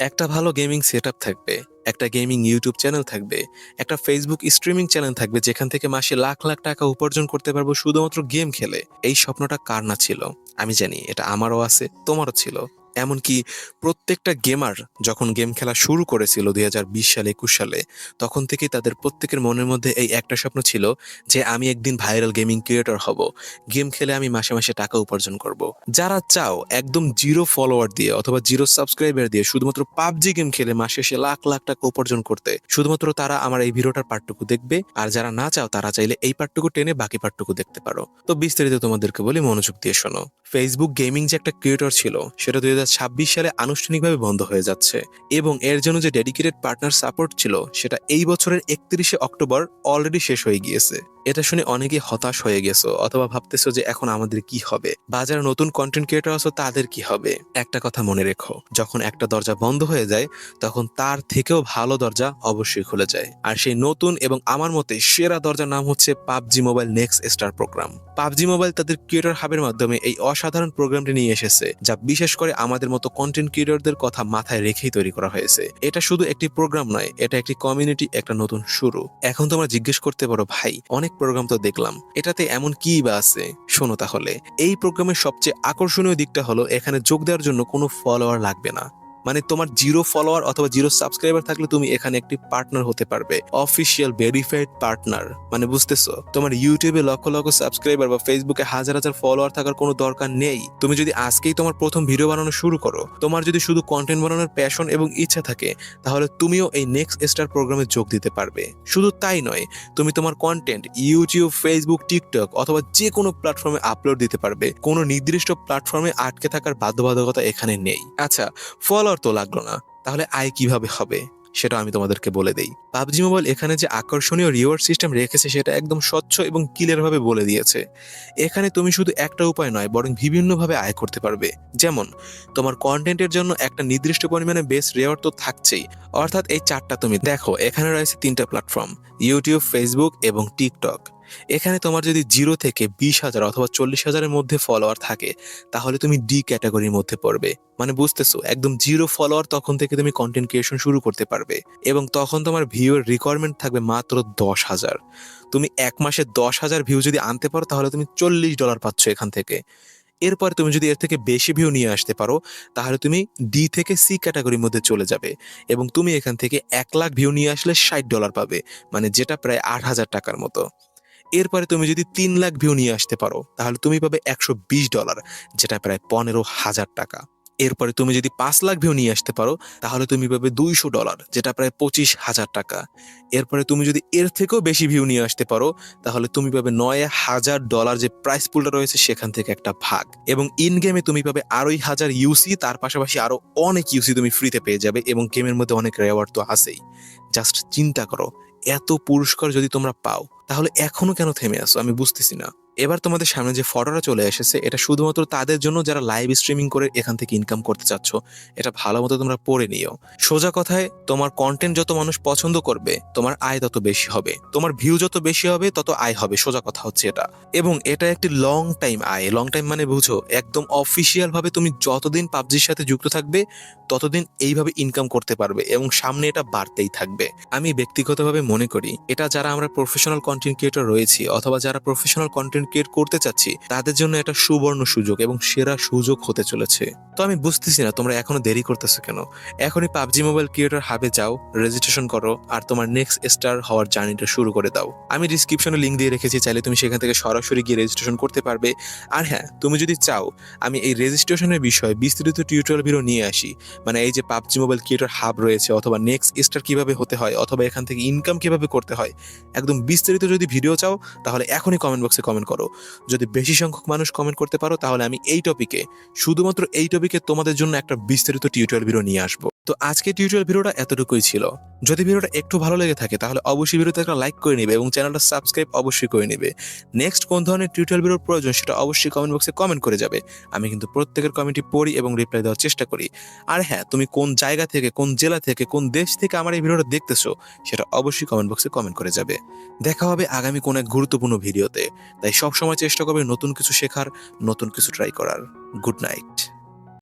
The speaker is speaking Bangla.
একটা ভালো গেমিং সেট থাকবে, একটা গেমিং ইউটিউব চ্যানেল থাকবে, একটা ফেসবুক স্ট্রিমিং চ্যানেল থাকবে, যেখান থেকে মাসে লাখ লাখ টাকা উপার্জন করতে পারব শুধুমাত্র গেম খেলে। এই স্বপ্নটা কার না ছিল? আমি জানি এটা আমারও আছে, তোমারও ছিল। এমনকি প্রত্যেকটা গেমার যখন গেম খেলা শুরু করেছিল দুই হাজার বিশ সালে, একুশ সালে, তখন থেকেই তাদের প্রত্যেকের মনের মধ্যে এই একটা স্বপ্ন ছিল যে আমি একদিন ভাইরাল গেমিং ক্রিয়েটর হব। গেম খেলে আমি মাসে মাসে টাকা উপার্জন করব। যারা চাও একদম জিরো ফলোয়ার দিয়ে অথবা জিরো সাবস্ক্রাইবার দিয়ে শুধুমাত্র পাবজি গেম খেলে মাসে শেষে লাখ লাখ টাকা উপার্জন করতে, শুধুমাত্র তারা আমার এই ভিডিওটার পার্টটুকু দেখবে, আর যারা না চাও তারা চাইলে এই পার্টটুকু টেনে বাকি পার্টটুকু দেখতে পারো। তো বিস্তারিত তোমাদেরকে বলি, মনোযোগ দিয়ে শোনো। ফেসবুক গেমিং যে একটা ক্রিয়েটর ছিল, সেটা দুই সালে আনুষ্ঠানিকভাবে বন্ধ হয়ে যাচ্ছে এবং এর জন্য যে ডেডিকেটেড পার্টনার সাপোর্ট ছিল, সেটা এই বছরের একত্রিশে অক্টোবর অলরেডি শেষ হয়ে গিয়েছে। এটা শুনে অনেকে হতাশ হয়ে গেছো অথবা ভাবতেছো যে এখন আমাদের কি হবে? বা নতুন কন্টেন্ট ক্রিয়েটর আছো, তাদের কি হবে? একটা কথা মনে রেখো, যখন একটা দরজা বন্ধ হয়ে যায়, তখন তার থেকেও ভালো দরজা অবশ্যই খুলে যায়। আর সেই নতুন এবং আমার মতে সেরা দরজার নাম হচ্ছে PUBG mobile next star program. PUBG mobile তাদের ক্রিয়েটর হাবের মাধ্যমে এই অসাধারণ প্রোগ্রামটি নিয়ে এসেছে, যা বিশেষ করে আমাদের মতো কন্টেন্ট ক্রিয়েটরদের কথা মাথায় রেখেই তৈরি করা হয়েছে। এটা শুধু একটি প্রোগ্রাম নয়, এটা একটি কমিউনিটি একটা নতুন শুরু। এখন তোমরা জিজ্ঞেস করতে পারো, ভাই, অনেক প্রোগ্রাম তো দেখলাম, এটাতে এমন কি বা আছে? শোনো তাহলে, এই প্রোগ্রামের সবচেয়ে আকর্ষণীয় দিকটা হলো, এখানে যোগ দেওয়ার জন্য কোনো ফলোয়ার লাগবে না। মানে তোমার জিরো ফলোয়ার অথবা জিরো সাবস্ক্রাইবার থাকলে তুমি এখানে একটি পার্টনার হতে পারবে অফিসিয়াল ভেরিফাইড পার্টনার মানে বুঝতেছো? তোমার ইউটিউবে লক্ষ লক্ষ সাবস্ক্রাইবার বা ফেসবুকে হাজার হাজার ফলোয়ার থাকার কোনো দরকার নেই। তুমি যদি আজকেই তোমার প্রথম ভিডিও বানানো শুরু করো, তোমার যদি শুধু কন্টেন্ট বানানোর প্যাশন এবং ইচ্ছা থাকে, তাহলে তুমিও এই নেক্সট স্টার প্রোগ্রামে যোগ দিতে পারবে। শুধু তাই নয়, তুমি তোমার কন্টেন্ট ইউটিউব ফেসবুক টিকটক অথবা যে কোনো প্ল্যাটফর্মে আপলোড দিতে পারবে। কোনো নির্দিষ্ট প্ল্যাটফর্মে আটকে থাকার বাধ্যবাধকতা এখানে নেই। আচ্ছা ফলোয়ার তো লাগল না। তাহলে আয় কীভাবে হবে? সেটা আমি তোমাদেরকে বলে দেই। পাবজি মোবাইল এখানে যে আকর্ষণীয় রিওয়ার্ড সিস্টেম রেখেছে সেটা একদম স্বচ্ছ এবং ক্লিয়ার ভাবে বলে দিয়েছে। এখানে তুমি শুধু একটা উপায় নয়, বরং বিভিন্নভাবে আয় করতে পারবে। যেমন, তোমার কন্টেন্টের জন্য একটা নির্দিষ্ট পরিমাণে বেস রেওয়ার্ড তো থাকছেই। অর্থাৎ এই চারটা তুমি দেখো, এখানে রয়েছে তিনটা প্ল্যাটফর্ম ইউটিউব ফেসবুক এবং টিকটক এখানে তোমার যদি জিরো থেকে বিশ হাজার অথবা চল্লিশ হাজারের মধ্যে ফলোয়ার থাকে, তাহলে তুমি ডি ক্যাটাগরির মধ্যে পড়বে। মানে বুঝতেছো, একদম জিরো ফলোয়ার তখন থেকে তুমি কন্টেন্ট ক্রিয়েশন শুরু করতে পারবে। এবং তখন তোমার ভিউর রিকোয়ারমেন্ট থাকবে মাত্র দশ হাজার। তুমি এক মাসে দশ হাজার ভিউ যদি আনতে পারো, তাহলে তুমি চল্লিশ ডলার পাচ্ছ এখান থেকে। এরপরে তুমি যদি এর থেকে বেশি ভিউ নিয়ে আসতে পারো, তাহলে তুমি ডি থেকে সি ক্যাটাগরির মধ্যে চলে যাবে। এবং তুমি এখান থেকে এক লাখ ভিউ নিয়ে আসলে ষাট ডলার পাবে। মানে যেটা প্রায় আট হাজার টাকার মতো। এরপরে তুমি যদি তিন লাখ ভিউ নিয়ে আসতে পারো, তাহলে তুমি পাবে একশো বিশ ডলার যেটা প্রায় পনেরো হাজার টাকা। এরপরে তুমি যদি পাঁচ লাখ ভিউ নিয়ে আসতে পারো, তাহলে তুমি পাবে দুইশো ডলার যেটা প্রায় পঁচিশ হাজার টাকা। এরপরে তুমি যদি এর থেকেও বেশি ভিউ নিয়ে আসতে পারো, তাহলে তুমি পাবে নয় হাজার ডলার যে প্রাইস পুলটা রয়েছে, সেখান থেকে একটা ভাগ। এবং ইন গেমে তুমি পাবে আড়াই হাজার ইউসি তার পাশাপাশি আরও অনেক ইউসি তুমি ফ্রিতে পেয়ে যাবে, এবং গেমের মধ্যে অনেক রেওয়ার্ড তো আছেই। জাস্ট চিন্তা করো, এত পুরস্কার যদি তোমরা পাও, তাহলে এখনও কেন থেমে আসো আমি বুঝতেছি না। এবার তোমাদের সামনে যে ফটোটা চলে এসেছে, এটা শুধুমাত্র তাদের জন্য যারা লাইভ স্ট্রিমিং করে এখান থেকে ইনকাম করতে চাচ্ছ, এটা ভালো মতো তোমরা পড়ে নিও। সোজা কথায়, তোমার কন্টেন্ট যত মানুষ পছন্দ করবে, তোমার আয় তত বেশি হবে। তোমার ভিউ যত বেশি হবে, তত আয় হবে। সোজা কথা হচ্ছে এটা। এবং এটা একটি লং টাইম আয়। লং টাইম মানে বুঝো, একদম অফিসিয়াল ভাবে তুমি যতদিন পাবজির সাথে যুক্ত থাকবে, ততদিন এইভাবে ইনকাম করতে পারবে এবং সামনে এটা বাড়তেই থাকবে। আমি ব্যক্তিগতভাবে মনে করি, এটা যারা আমরা প্রফেশনাল কন্টেন্ট ক্রিয়েটর রয়েছি, অথবা যারা প্রফেশনাল কন্টেন্ট ক্রিয়েট করতে চাচ্ছি, তাদের জন্য একটা সুবর্ণ সুযোগ এবং সেরা সুযোগ হতে চলেছে। তো আমি বুঝতেছি না তোমরা এখনও দেরি করতেছো কেন? এখনই পাবজি মোবাইল ক্রিয়েটর হাবে যাও রেজিস্ট্রেশন করো, আর তোমার নেক্সট স্টার হওয়ার জার্নিটা শুরু করে দাও। আমি ডিসক্রিপশনে লিঙ্ক দিয়ে রেখেছি, চাইলে তুমি সেখান থেকে সরাসরি গিয়ে রেজিস্ট্রেশন করতে পারবে। আর হ্যাঁ তুমি যদি চাও, আমি এই রেজিস্ট্রেশনের বিষয়ে বিস্তারিত টিউটোরিয়াল ভিডিও নিয়ে আসি। মানে এই যে পাবজি মোবাইল ক্রিয়েটর হাব রয়েছে, অথবা নেক্সট স্টার কীভাবে হতে হয়, অথবা এখান থেকে ইনকাম কীভাবে করতে হয়, একদম বিস্তারিত যদি ভিডিও চাও, তাহলে এখনই কমেন্ট বক্সে কমেন্ট করো। যদি বেশি সংখ্যক মানুষ কমেন্ট করতে পারো, তাহলে আমি এই টপিকে শুধুমাত্র এই টপিকে তোমাদের জন্য একটা বিস্তারিত টিউটোরিয়াল ভিডিও নিয়ে আসব। তো আজকে টিউটোরিয়াল ভিডিওটা এতটুকুই ছিল। যদি ভিডিওটা একটু ভালো লেগে থাকে, তাহলে অবশ্যই ভিডিওতে একটা লাইক করে নেবে এবং চ্যানেলটা সাবস্ক্রাইব অবশ্যই করে নেবে। নেক্সট কোন ধরনের টিউটোরিয়াল ভিডিওর প্রয়োজন, সেটা অবশ্যই কমেন্ট বক্সে কমেন্ট করে যাবে। আমি কিন্তু প্রত্যেকের কমেন্টই পড়ি এবং রিপ্লাই দেওয়ার চেষ্টা করি। আর হ্যাঁ তুমি কোন জায়গা থেকে, কোন জেলা থেকে, কোন দেশ থেকে আমার এই ভিডিওটা দেখতেছো, সেটা অবশ্যই কমেন্ট বক্সে কমেন্ট করে যাবে। দেখা হবে আগামী কোন এক গুরুত্বপূর্ণ ভিডিওতে। তাই সবসময় চেষ্টা করবে নতুন কিছু শেখার, নতুন কিছু ট্রাই করার। Good night